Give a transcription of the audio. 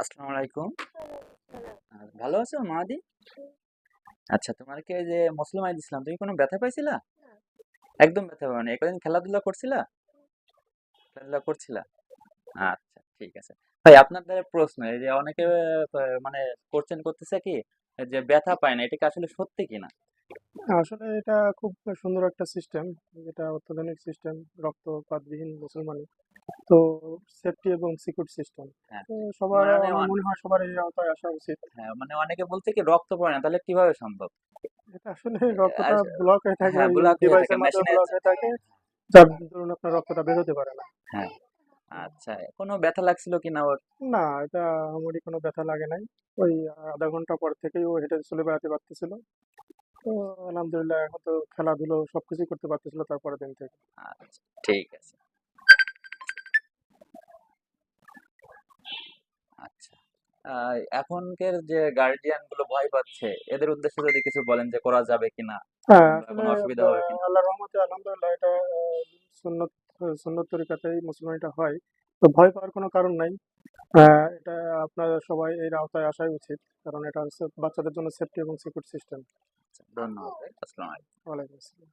আসসালামু আলাইকুম। ভালো আছো মাহাদি? আচ্ছা তোমাকে যে মুসলিম আইদ ইসলাম তুমি কোনো ব্যথা পাইছিলা? একদম ব্যথা পাও না একদিন খেলাধুলা করছিলা? খেলাধুলা করছিলা? আচ্ছা ঠিক আছে। ভাই আপনার দ্বারা প্রশ্ন এই যে অনেকে মানে কোশ্চেন করতেছে কি যে ব্যথা পায় না এটা কি আসলে সত্যি কিনা? আসলে এটা খুব সুন্দর একটা সিস্টেম যেটা অত্যাধুনিক সিস্টেম রক্তপাতবিহীন মুসলমানি তো সেফটি এবং সিকিউর সিস্টেম হ্যাঁ। সবার মানে আমার মনে হয় সবার এই আওতায় আসা উচিত। হ্যাঁ মানে অনেকে বলছে কি রক্ত পড়ে না তাহলে কীভাবে সম্ভব? এটা আসলে রক্তটা আস- ব্লক হয়ে থাকে হ্যাঁ ব্লক হয়ে থাকে মাধ্যমে মেশিনে ব্লক হয়ে থাকে যার দরুন আপনার রক্তটা বের হতে পারে না। হ্যাঁ আচ্ছা কোনো ব্যথা লাগছিল কিনা ওর? না এটা আমারই কোনো ব্যথা লাগে নাই। ওই আধা ঘণ্টা পর থেকেই ও হেঁটে চলে বেড়াতে পারতেছিল। তো আলহামদুলিল্লাহ এখন তো খেলাধুলো সবকিছুই করতে পারতেছিল তারপরের দিন থেকে। আচ্ছা ঠিক আছে আচ্ছা আহ, এখনকার যে গার্ডিয়ানগুলো ভয় পাচ্ছে এদের উদ্দেশ্যে যদি কিছু বলেন যে করা যাবে কিনা হ্যাঁ কোনো অসুবিধা হবে কিনা। আল্লাহর রহমতে আলহামদুলিল্লাহ এটা সুন্নত সুন্নত তরিকাতেই মুসলমানিটা হয়। তো ভয় পাওয়ার কোনো কারণ নাই। এটা আপনারা সবাই এর আওতায় আসাই উচিত কারণ এটা হচ্ছে বাচ্চাদের জন্য সেফটি এবং সিকিউর সিস্টেম আচ্ছা, ধন্যবাদ আসসালামু আলাইকুম। ওয়ালাইকুম আসসালাম।